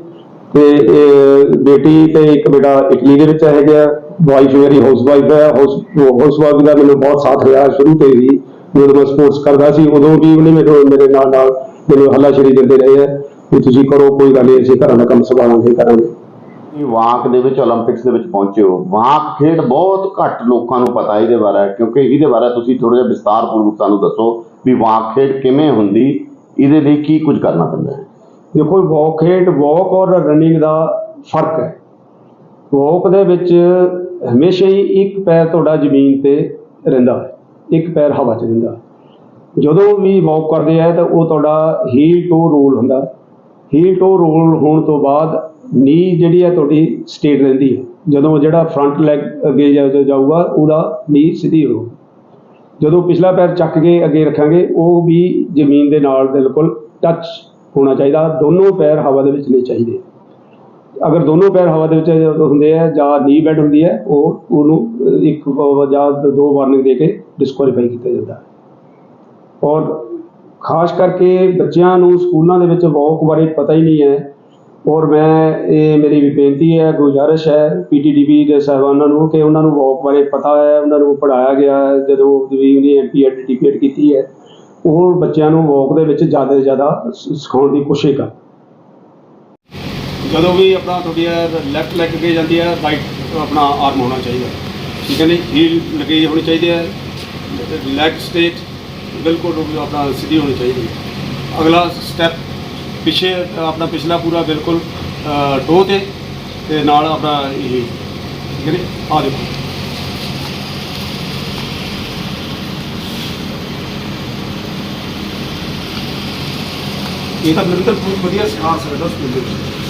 ਤੇ ਇਹ ਬੇਟੀ ਤੇ ਇੱਕ ਬੇਟਾ ਇਟਲੀ ਦੇ ਵਿੱਚ ਹੈਗੇ ਵਾਈਫ ਮੇਰੀ ਹਾਊਸ ਵਾਈਫ ਹੈ ਹਾਊਸ ਹਾਊਸ ਵਾਈਫ ਦਾ ਮੈਨੂੰ ਬਹੁਤ ਸਾਥ ਰਿਹਾ ਸ਼ੁਰੂ ਤੋਂ ਹੀ। ਜਦੋਂ ਮੈਂ ਸਪੋਰਟਸ ਕਰਦਾ ਸੀ ਉਦੋਂ ਵੀ ਉਹਨੇ ਮੇਰੇ ਮੇਰੇ ਨਾਲ ਨਾਲ ਮੈਨੂੰ ਹੱਲਾਸ਼ੇਰੀ ਦਿੰਦੇ ਰਹੇ ਆ ਕਿ ਤੁਸੀਂ ਕਰੋ ਕੋਈ ਗੱਲ ਨਹੀਂ ਅਸੀਂ ਘਰਾਂ ਦਾ ਕੰਮ ਸੰਭਾਲਾਂਗੇ ਕਰਾਂਗੇ। ਤੁਸੀਂ ਵਾਕ ਦੇ ਵਿੱਚ 올림픽ਸ ਦੇ ਵਿੱਚ ਪਹੁੰਚੇ ਹੋ। ਵਾਕ ਖੇਡ ਬਹੁਤ ਘੱਟ ਲੋਕਾਂ ਨੂੰ ਪਤਾ ਇਹਦੇ ਬਾਰੇ ਕਿਉਂਕਿ ਇਹਦੇ ਬਾਰੇ ਤੁਸੀਂ ਥੋੜਾ ਜਿਹਾ ਵਿਸਤਾਰਪੂਰਵਕ ਸਾਨੂੰ ਦੱਸੋ ਵੀ ਵਾਕ ਖੇਡ ਕਿਵੇਂ ਹੁੰਦੀ ਇਹਦੇ ਲਈ ਕੀ ਕੁਝ ਕਰਨਾ ਪੈਂਦਾ ਹੈ? ਦੇਖੋ ਵਾਕ ਖੇਡ ਵਾਕ ਔਰ ਰਨਿੰਗ ਦਾ ਫ਼ਰਕ ਹੈ। ਵਾਕ ਦੇ ਵਿੱਚ ਹਮੇਸ਼ਾ ਹੀ ਇੱਕ ਪੈਰ ਤੁਹਾਡਾ ਜ਼ਮੀਨ ਤੇ ਰਹਿੰਦਾ ਹੈ। ਇੱਕ ਪੈਰ ਹਵਾ 'ਚ ਦਿੰਦਾ। ਜਦੋਂ ਵੀ ਵਾਕ ਕਰਦੇ ਆ ਤਾਂ ਉਹ ਤੁਹਾਡਾ ਹੀਲ ਟੂ ਰੋਲ ਹੁੰਦਾ। ਹੀਲ ਟੂ ਰੋਲ ਹੋਣ ਤੋਂ ਬਾਅਦ ਨੀ ਜਿਹੜੀ ਹੈ ਤੁਹਾਡੀ ਸਟੇਟ ਰਹਿੰਦੀ ਹੈ ਜਦੋਂ ਜਿਹੜਾ ਫਰੰਟ ਲੈਗ ਅੱਗੇ ਜਾਊਗਾ, ਉਹਦਾ ਨੀ ਸਿੱਧੀ ਹੋ ਜਦੋਂ ਪਿਛਲਾ ਪੈਰ ਚੱਕ ਕੇ ਅੱਗੇ ਰੱਖਾਂਗੇ, ਉਹ ਵੀ ਜ਼ਮੀਨ ਦੇ ਨਾਲ ਬਿਲਕੁਲ ਟੱਚ ਹੋਣਾ ਚਾਹੀਦਾ। ਦੋਨੋਂ ਪੈਰ ਹਵਾ ਦੇ ਵਿੱਚ ਨਹੀਂ ਚਾਹੀਦੇ। ਅਗਰ ਦੋਨੋਂ ਪੈਰ ਹਵਾ ਦੇ ਵਿੱਚ ਹੁੰਦੇ ਆ ਜਾਂ ਨੀ ਬੈਡ ਹੁੰਦੀ ਹੈ, ਉਹ ਉਹਨੂੰ ਇੱਕ ਜਾਂ ਦੋ ਵਾਰਨਿੰਗ ਦੇ ਕੇ ਡਿਸਕੁਆਲੀਫਾਈ ਕੀਤਾ ਜਾਂਦਾ ਹੈ। ਔਰ ਖਾਸ ਕਰਕੇ ਬੱਚਿਆਂ ਨੂੰ ਸਕੂਲਾਂ ਦੇ ਵਿੱਚ ਵਾਕ ਬਾਰੇ ਪਤਾ ਹੀ ਨਹੀਂ ਹੈ। ਔਰ ਮੈਂ, ਇਹ ਮੇਰੀ ਵੀ ਬੇਨਤੀ ਹੈ, ਗੁਜ਼ਾਰਿਸ਼ ਹੈ ਪੀਟੀਡੀਬੀ ਦੇ ਸਾਹਿਬਾਨਾਂ ਨੂੰ ਕਿ ਉਹਨਾਂ ਨੂੰ ਵਾਕ ਬਾਰੇ ਪਤਾ ਹੈ, ਉਹਨਾਂ ਨੂੰ ਪੜਾਇਆ ਗਿਆ ਹੈ, ਜਦੋਂ ਵੀ ਉਹਨੇ ਐਮਪੀਐਡ ਟੀਪੀਐਡ ਕੀਤੀ ਹੈ, ਉਹ ਬੱਚਿਆਂ ਨੂੰ ਵਾਕ ਦੇ ਵਿੱਚ ਜ਼ਿਆਦਾ ਤੋਂ ਜ਼ਿਆਦਾ ਸਿਖਾਉਣ ਦੀ ਕੋਸ਼ਿਸ਼ ਕਰ ਜਦੋਂ ਵੀ ਆਪਣਾ ਤੁਹਾਡੀ ਲੈਫਟ ਲੈਗ ਅੱਗੇ ਜਾਂਦੀ ਹੈ ਰਾਈਟ ਆਪਣਾ ਆਰਮ ਹੋਣਾ ਚਾਹੀਦਾ। ਠੀਕ ਹੈ ਨਹੀਂ? ਹੀਲ ਲਗੀ ਹੋਣੀ ਚਾਹੀਦੀ ਹੈ। ਲੈਗ ਸਟੇਟ ਬਿਲਕੁਲ ਆਪਣਾ ਸਿੱਧੀ ਹੋਣੀ ਚਾਹੀਦੀ ਹੈ। ਅਗਲਾ ਸਟੈਪ ਪਿਛੇ, ਆਪਣਾ ਪਿਛਲਾ ਪੂਰਾ ਬਿਲਕੁਲ ਟੋ ਤੇ ਤੇ ਨਾਲ ਆਪਣਾ ਇਹ, ਠੀਕ ਹੈ ਨਹੀਂ? ਆ ਦੇਖੋ। ਇਹ ਤਾਂ ਬਿਲਕੁਲ ਵਧੀਆ ਸਿਖਾ ਸਕਦਾ ਸਕੂਲ ਦੇ ਵਿੱਚ।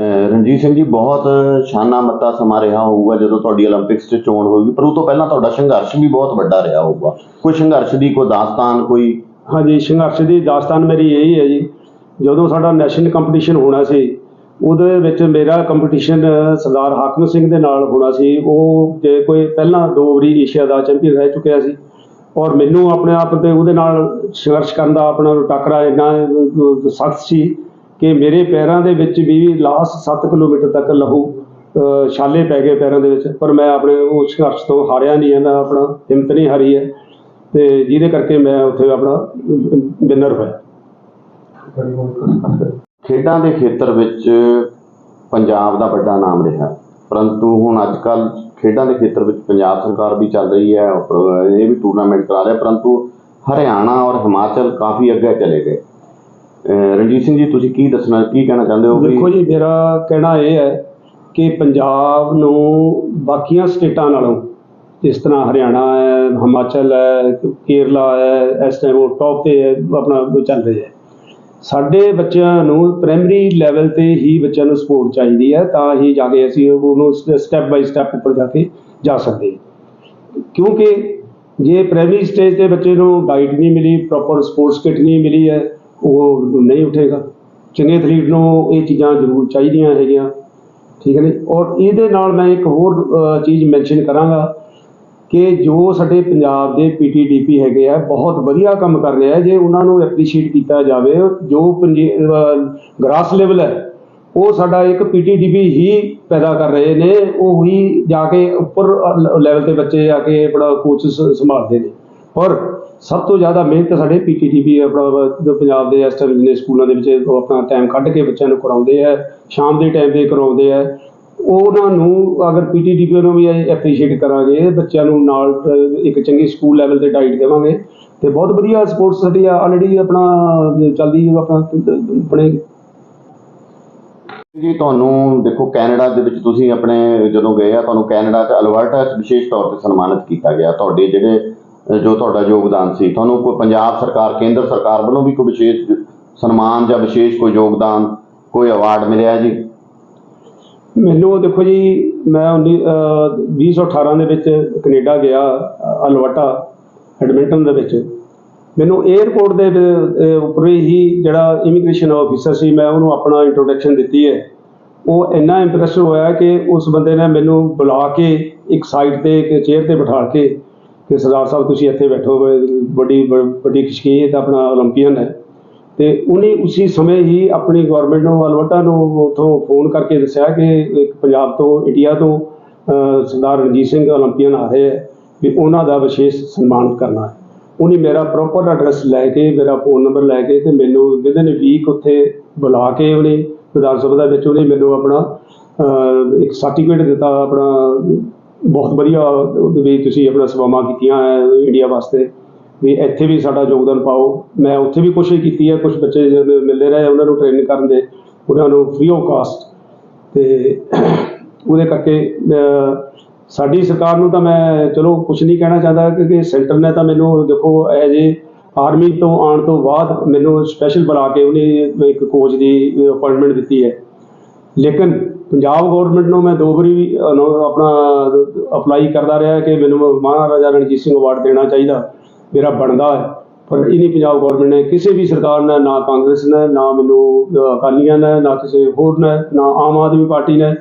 ਰਣਜੀਤ ਸਿੰਘ ਜੀ, ਬਹੁਤ ਸ਼ਾਨਾ ਮੱਤਾ ਸਮਾ ਰਿਹਾ ਹੋਊਗਾ ਜਦੋਂ ਤੁਹਾਡੀ 올림픽ਸ 'ਚ ਚੋਣ ਹੋਊਗੀ, ਪਰ ਉਹ ਤੋਂ ਪਹਿਲਾਂ ਤੁਹਾਡਾ ਸੰਘਰਸ਼ ਵੀ ਬਹੁਤ ਵੱਡਾ ਰਿਹਾ ਹੋਊਗਾ। ਕੋਈ ਸੰਘਰਸ਼ ਦੀ, ਕੋਈ ਦਾਸਤਾਨ, ਕੋਈ ਹਾਂਜੀ, ਸੰਘਰਸ਼ ਦੀ ਦਾਸਤਾਨ ਮੇਰੀ ਇਹੀ ਹੈ ਜੀ। ਜਦੋਂ ਸਾਡਾ ਨੈਸ਼ਨਲ ਕੰਪੀਟੀਸ਼ਨ ਹੋਣਾ ਸੀ, ਉਹਦੇ ਵਿੱਚ ਮੇਰਾ ਕੰਪੀਟੀਸ਼ਨ ਸਰਦਾਰ ਹਾਕਮ ਸਿੰਘ ਦੇ ਨਾਲ ਹੋਣਾ ਸੀ। ਉਹ ਜੇ ਕੋਈ ਪਹਿਲਾਂ ਦੋ ਵਾਰੀ ਏਸ਼ੀਆ ਦਾ ਚੈਂਪੀਅਨ ਰਹਿ ਚੁੱਕਿਆ ਸੀ। ਔਰ ਮੈਨੂੰ ਆਪਣੇ ਆਪ ਤੇ ਉਹਦੇ ਨਾਲ ਸੰਘਰਸ਼ ਕਰਨ ਦਾ ਆਪਣਾ ਟੱਕਰਾ ਇੰਨਾ ਸਖਤ ਸੀ। ਕਿ ਮੇਰੇ ਪੈਰਾਂ ਦੇ ਵਿੱਚ ਵੀ ਲਾਸਟ 7 ਕਿਲੋਮੀਟਰ ਤੱਕ ਲਹੂ ਛਾਲੇ ਪੈ ਗਏ ਪੈਰਾਂ ਦੇ ਵਿੱਚ, ਪਰ ਮੈਂ ਆਪਣੇ ਉਹ ਸੰਘਰਸ਼ ਤੋਂ ਹਾਰਿਆ ਨਹੀਂ ਹੈ ਮੈਂ ਆਪਣਾ ਹਿੰਮਤ ਨਹੀਂ ਹਾਰੀ ਹੈ, ਤੇ ਜਿਹਦੇ ਕਰਕੇ ਮੈਂ ਉੱਥੇ ਆਪਣਾ ਵਿਨਰ ਹੋਇਆ। ਖੇਡਾਂ ਦੇ ਖੇਤਰ ਵਿੱਚ ਪੰਜਾਬ ਦਾ ਵੱਡਾ ਨਾਮ ਰਿਹਾ, ਪਰੰਤੂ ਹੁਣ ਅੱਜ ਕੱਲ ਖੇਡਾਂ ਦੇ ਖੇਤਰ ਵਿੱਚ ਪੰਜਾਬ ਸਰਕਾਰ ਵੀ ਚੱਲ ਰਹੀ ਹੈ, ਇਹ ਵੀ ਟੂਰਨਾਮੈਂਟ ਕਰਾ ਰਿਹਾ, ਪਰੰਤੂ ਹਰਿਆਣਾ ਔਰ ਹਿਮਾਚਲ ਕਾਫੀ ਅੱਗੇ ਚਲੇ ਗਏ। ਰਣਜੀਤ ਸਿੰਘ ਜੀ ਤੁਸੀਂ ਕੀ ਦੱਸਣਾ ਕੀ ਕਹਿਣਾ ਚਾਹੁੰਦੇ ਹੋ ਦੇਖੋ ਜੀ ਮੇਰਾ ਕਹਿਣਾ ਇਹ ਹੈ ਕਿ ਪੰਜਾਬ ਨੂੰ ਬਾਕੀਆਂ ਸਟੇਟਾਂ ਨਾਲੋਂ ਜਿਸ ਤਰ੍ਹਾਂ ਹਰਿਆਣਾ ਹੈ ਹਿਮਾਚਲ ਹੈ ਕੇਰਲਾ ਹੈ ਇਸ ਟਾਈਮ ਉਹ ਟੌਪ ਤੇ ਹੈ, ਆਪਣਾ ਚੱਲ ਰਿਹਾ ਹੈ। ਸਾਡੇ ਬੱਚਿਆਂ ਨੂੰ ਪ੍ਰਾਇਮਰੀ ਲੈਵਲ ਤੇ ਹੀ ਬੱਚਿਆਂ ਨੂੰ ਸਪੋਰਟ ਚਾਹੀਦੀ ਹੈ ਤਾਂ ਹੀ ਜਾ ਕੇ ਅਸੀਂ ਉਹਨੂੰ ਸਟੈਪ ਬਾਈ ਸਟੈਪ ਉੱਪਰ ਜਾ ਕੇ ਜਾ ਸਕਦੇ ਕਿਉਂਕਿ ਜੇ ਪ੍ਰਾਇਮਰੀ ਸਟੇਜ ਤੇ ਬੱਚੇ ਨੂੰ ਡਾਈਟ ਨਹੀਂ ਮਿਲੀ ਪ੍ਰੋਪਰ ਸਪੋਰਟਸ ਕਿਟ ਨਹੀਂ ਮਿਲੀ ਹੈ ਉਹ ਨਹੀਂ ਉੱਠੇਗਾ। ਚੰਗੇ ਐਥਲੀਟ ਨੂੰ ਇਹ ਚੀਜ਼ਾਂ ਜ਼ਰੂਰ ਚਾਹੀਦੀਆਂ ਹੈਗੀਆਂ, ਠੀਕ ਹੈ ਨੇ? ਔਰ ਇਹਦੇ ਨਾਲ ਮੈਂ ਇੱਕ ਹੋਰ ਚੀਜ਼ ਮੈਂਸ਼ਨ ਕਰਾਂਗਾ ਕਿ ਜੋ ਸਾਡੇ ਪੰਜਾਬ ਦੇ ਪੀਟੀਡੀਪੀ ਹੈਗੇ ਆ, ਬਹੁਤ ਵਧੀਆ ਕੰਮ ਕਰ ਰਿਹਾ ਜੇ ਉਹਨਾਂ ਨੂੰ ਐਪਰੀਸ਼ੀਏਟ ਕੀਤਾ ਜਾਵੇ, ਜੋ ਗ੍ਰਾਸ ਲੈਵਲ ਹੈ, ਉਹ ਸਾਡਾ ਇੱਕ ਪੀਟੀਡੀਪੀ ਹੀ ਪੈਦਾ ਕਰ ਰਹੇ ਨੇ। ਉਹ ਹੀ ਜਾ ਕੇ ਉੱਪਰ ਲੈਵਲ ਤੇ ਬੱਚੇ ਆ ਕੇ ਆਪਣਾ ਕੋਚ ਸੰਭਾਲਦੇ ਨੇ। ਔਰ ਸਭ ਤੋਂ ਜ਼ਿਆਦਾ ਮਿਹਨਤ ਸਾਡੇ ਪੀਟੀਡੀਪੀ ਆਪਣਾ ਪੰਜਾਬ ਦੇ ਇਸ ਟਾਈਮ ਨੇ ਸਕੂਲਾਂ ਦੇ ਵਿੱਚ ਉਹ ਆਪਣਾ ਟਾਈਮ ਕੱਢ ਕੇ ਬੱਚਿਆਂ ਨੂੰ ਕਰਾਉਂਦੇ ਆ, ਸ਼ਾਮ ਦੇ ਟਾਈਮ ਤੇ ਕਰਾਉਂਦੇ ਆ, ਉਹਨਾਂ ਨੂੰ ਅਗਰ ਪੀਟੀਡੀਪੀ ਨੂੰ ਵੀ ਐਪਰੀਸ਼ੀਏਟ ਕਰਾਂਗੇ, ਬੱਚਿਆਂ ਨੂੰ ਨਾਲ ਇੱਕ ਚੰਗੀ ਸਕੂਲ ਲੈਵਲ ਤੇ ਡਾਈਟ ਦੇਵਾਂਗੇ, ਤੇ ਬਹੁਤ ਵਧੀਆ ਸਪੋਰਟਸ ਸਾਡੀ ਆਲਰੇਡੀ ਆਪਣਾ ਚੱਲਦੀ ਆਪਣਾ, ਆਪਣੇ। ਜੀ, ਤੁਹਾਨੂੰ ਦੇਖੋ, ਕੈਨੇਡਾ ਦੇ ਵਿੱਚ ਤੁਸੀਂ ਆਪਣੇ ਜਦੋਂ ਗਏ ਆ, ਤੁਹਾਨੂੰ ਕੈਨੇਡਾ ਤੇ ਅਲਵਰਟਾ ਵਿਸ਼ੇਸ਼ ਤੌਰ ਤੇ ਸਨਮਾਨਿਤ ਕੀਤਾ ਗਿਆ। ਤੁਹਾਡੇ ਜਿਹੜੇ ਜੋ ਤੁਹਾਡਾ ਯੋਗਦਾਨ ਸੀ। ਤੁਹਾਨੂੰ ਕੋਈ ਪੰਜਾਬ ਸਰਕਾਰ ਕੇਂਦਰ ਸਰਕਾਰ ਵੱਲੋਂ ਵੀ ਕੋਈ ਵਿਸ਼ੇਸ਼ ਸਨਮਾਨ ਜਾਂ ਵਿਸ਼ੇਸ਼ ਕੋਈ ਯੋਗਦਾਨ ਕੋਈ ਅਵਾਰਡ ਮਿਲਿਆ ਜੀ? ਮੈਨੂੰ ਦੇਖੋ ਜੀ ਮੈਂ 19 ਅਹ 2018 ਦੇ ਵਿੱਚ ਕੈਨੇਡਾ ਗਿਆ ਅ, ਅਲਬਰਟਾ ਐਡਮਿੰਟਨ ਦੇ ਵਿੱਚ। ਮੈਨੂੰ 에ਅਰਪੋਰਟ ਦੇ ਵ- ਉੱਪਰ ਹੀ ਜਿਹੜਾ ਇਮੀਗ੍ਰੇਸ਼ਨ ਆਫੀਸਰ ਸੀ ਮੈਂ ਉਹਨੂੰ ਆਪਣਾ ਇੰਟਰੋਡਕਸ਼ਨ ਦਿੱਤੀ ਹੈ। ਉਹ ਇੰਨਾ ਇੰਪ੍ਰੈਸ ਹੋਇਆ ਕਿ ਉਸ ਬੰਦੇ ਨੇ ਮੈਨੂੰ ਬੁਲਾ ਕੇ ਇੱਕ ਸਾਈਡ ਤੇ ਇੱਕ ਚੇਅਰ ਤੇ ਬਿਠਾ ਕੇ ਕਿ ਸਰਦਾਰ ਸਾਹਿਬ, ਤੁਸੀਂ ਇੱਥੇ ਬੈਠੋ ਵੱਡੀ ਵੱਡੀ ਸ਼ਖਸੀਅਤ ਆਪਣਾ 올림픽ੀਅਨ ਹੈ। ਤੇ ਉਹਨੇ ਉਸੇ ਸਮੇਂ ਹੀ ਆਪਣੀ ਗਵਰਨਮੈਂਟ ਨੂੰ ਅਲਵਟਾ ਨੂੰ ਉਥੋਂ ਫੋਨ ਕਰਕੇ ਦੱਸਿਆ ਕਿ ਇੱਕ ਪੰਜਾਬ ਤੋਂ ਇੰਡੀਆ ਤੋਂ ਸਰਦਾਰ ਰਣਜੀਤ ਸਿੰਘ 올림픽ੀਅਨ ਆ ਰਹੇ ਹੈ ਵੀ ਉਹਨਾਂ ਦਾ ਵਿਸ਼ੇਸ਼ ਸਨਮਾਨ ਕਰਨਾ ਹੈ। ਉਹਨੇ ਮੇਰਾ ਪ੍ਰੋਪਰ ਐਡਰੈਸ ਲੈ ਕੇ, ਮੇਰਾ ਫੋਨ ਨੰਬਰ ਲੈ ਕੇ ਤੇ ਮੈਨੂੰ ਵਿਦਨ ਵੀਕ ਉੱਥੇ ਬੁਲਾ ਕੇ ਉਹਨੇ ਵਿਧਾਨ ਸਭਾ ਦੇ ਵਿੱਚ ਉਹਨੇ ਮੈਨੂੰ ਆਪਣਾ ਇੱਕ ਸਰਟੀਫਿਕੇਟ ਦਿੱਤਾ, ਆਪਣਾ ਬਹੁਤ ਵਧੀਆ ਵੀ ਤੁਸੀਂ ਆਪਣਾ ਸੇਵਾਵਾਂ ਕੀਤੀਆਂ ਹੈ ਇੰਡੀਆ ਵਾਸਤੇ। ਵੀ ਇੱਥੇ ਵੀ ਸਾਡਾ ਯੋਗਦਾਨ ਪਾਓ। ਮੈਂ ਉੱਥੇ ਵੀ ਕੋਸ਼ਿਸ਼ ਕੀਤੀ ਹੈ ਕੁਝ ਬੱਚੇ ਜਦੋਂ ਮਿਲਦੇ ਰਹੇ, ਉਹਨਾਂ ਨੂੰ ਟ੍ਰੇਨਿੰਗ ਕਰਨ ਦੇ, ਉਹਨਾਂ ਨੂੰ ਫ੍ਰੀ ਆਫ ਕਾਸਟ ਤੇ ਉਹਦੇ ਕਰਕੇ ਸਾਡੀ ਸਰਕਾਰ ਨੂੰ ਤਾਂ ਮੈਂ ਚਲੋ ਕੁਝ ਨਹੀਂ ਕਹਿਣਾ ਚਾਹੁੰਦਾ, ਕਿਉਂਕਿ ਸੈਂਟਰ ਨੇ ਤਾਂ ਮੈਨੂੰ ਦੇਖੋ ਐਜ ਏ ਆਰਮੀ ਤੋਂ ਆਉਣ ਤੋਂ ਬਾਅਦ ਮੈਨੂੰ ਸਪੈਸ਼ਲ ਬੁਲਾ ਕੇ ਉਹਨੇ ਇੱਕ ਕੋਚ ਦੀ ਅਪਾਇੰਟਮੈਂਟ ਦਿੱਤੀ ਹੈ। ਲੇਕਿਨ ਪੰਜਾਬ ਗਵਰਨਮੈਂਟ ਨੂੰ ਮੈਂ ਦੋ ਵਾਰੀ ਵੀ ਆਪਣਾ ਅਪਲਾਈ ਕਰਦਾ ਰਿਹਾ ਕਿ ਮੈਨੂੰ ਮਹਾਰਾਜਾ ਰਣਜੀਤ ਸਿੰਘ ਅਵਾਰਡ ਦੇਣਾ ਚਾਹੀਦਾ। ਮੇਰਾ ਬਣਦਾ ਹੈ। ਪਰ ਇਹ ਨਹੀਂ ਪੰਜਾਬ ਗਵਰਨਮੈਂਟ ਨੇ ਕਿਸੇ ਵੀ ਸਰਕਾਰ ਨੇ, ਨਾ ਕਾਂਗਰਸ ਨੇ, ਨਾ ਮੈਨੂੰ ਅਕਾਲੀਆਂ ਨੇ, ਨਾ ਕਿਸੇ ਹੋਰ ਨੇ, ਨਾ ਆਮ ਆਦਮੀ ਪਾਰਟੀ ਨੇ,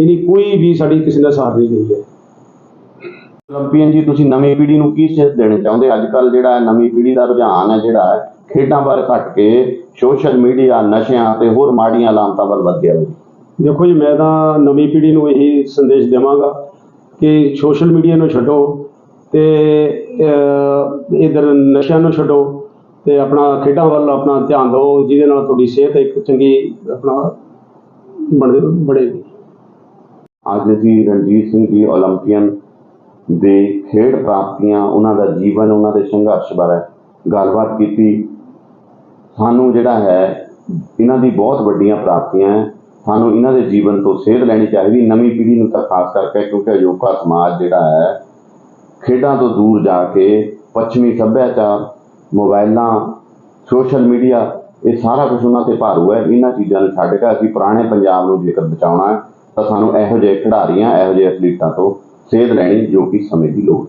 ਇਹਨੀ ਕੋਈ ਵੀ ਸਾਡੀ ਕਿਸੇ ਨੇ ਸਾਥ ਨਹੀਂ ਲਈ ਹੈ। ਲੰਪੀਅਨ ਜੀ, ਤੁਸੀਂ ਨਵੀਂ ਪੀੜ੍ਹੀ ਨੂੰ ਕੀ ਸੇਧ ਦੇਣਾ ਚਾਹੁੰਦੇ? ਅੱਜ ਕੱਲ ਜਿਹੜਾ ਹੈ ਨਵੀਂ ਪੀੜ੍ਹੀ ਦਾ ਰੁਝਾਨ ਹੈ ਜਿਹੜਾ ਹੈ ਖੇਡਾਂ ਵੱਲ ਘੱਟ ਕੇ ਸੋਸ਼ਲ ਮੀਡੀਆ ਨਸ਼ਿਆਂ ਤੇ ਹੋਰ ਮਾੜੀਆਂ ਲਾਮਤਾਂ ਵੱਲ ਵੱਧ ਗਿਆ ਦੇਖੋ ਜੀ, ਮੈਂ ਤਾਂ ਨਵੀਂ ਪੀੜ੍ਹੀ ਨੂੰ ਇਹੀ ਸੰਦੇਸ਼ ਦੇਵਾਂਗਾ ਕਿ ਸੋਸ਼ਲ ਮੀਡੀਆ ਨੂੰ ਛੱਡੋ ਤੇ ਇਧਰ ਨਸ਼ਿਆਂ ਨੂੰ ਛੱਡੋ ਤੇ ਆਪਣਾ ਖੇਡਾਂ ਵੱਲ ਆਪਣਾ ਧਿਆਨ ਦਿਓ, ਜਿਹਦੇ ਨਾਲ ਤੁਹਾਡੀ ਸਿਹਤ ਇੱਕ ਚੰਗੀ ਆਪਣਾ ਬਣੇ ਬੜੇਗੀ ਅੱਜ ਅਸੀਂ ਰਣਜੀਤ ਸਿੰਘ ਜੀ 올림픽ਨ ਦੇ ਖੇਡ ਪ੍ਰਾਪਤੀਆਂ, ਉਹਨਾਂ ਦਾ ਜੀਵਨ, ਉਹਨਾਂ ਦੇ ਸੰਘਰਸ਼ ਬਾਰੇ ਗੱਲਬਾਤ ਕੀਤੀ। ਸਾਨੂੰ ਜਿਹੜਾ ਹੈ, ਇਹਨਾਂ ਦੀ ਬਹੁਤ ਵੱਡੀਆਂ ਪ੍ਰਾਪਤੀਆਂ ਹੈ। ਸਾਨੂੰ ਇਹਨਾਂ ਦੇ ਜੀਵਨ ਤੋਂ ਸੇਧ ਲੈਣੀ ਚਾਹੀਦੀ, ਨਵੀਂ ਪੀੜ੍ਹੀ ਨੂੰ ਤਾਂ ਖਾਸ ਕਰਕੇ ਕਿਉਂਕਿ ਅਜੋਕਾ ਸਮਾਜ ਜਿਹੜਾ ਹੈ, ਖੇਡਾਂ ਤੋਂ ਦੂਰ ਜਾ ਕੇ ਪੱਛਮੀ ਸੱਭਿਆਚਾਰ, ਮੋਬਾਈਲਾਂ, ਸੋਸ਼ਲ ਮੀਡੀਆ, ਇਹ ਸਾਰਾ ਕੁਝ ਉਹਨਾਂ ਤੇ ਭਾਰੂ ਹੈ। ਇਹਨਾਂ ਚੀਜ਼ਾਂ ਨੂੰ ਛੱਡ ਕੇ ਅਸੀਂ ਪੁਰਾਣੇ ਪੰਜਾਬ ਨੂੰ ਜੇਕਰ ਬਚਾਉਣਾ ਹੈ, ਤਾਂ ਸਾਨੂੰ ਇਹੋ ਜਿਹੇ ਖਿਡਾਰੀਆਂ, ਇਹੋ ਜਿਹੇ ਐਥਲੀਟਾਂ ਤੋਂ ਸੇਧ ਲੈਣੀ ਜੋ ਕਿ ਸਮੇਂ ਦੀ ਲੋੜ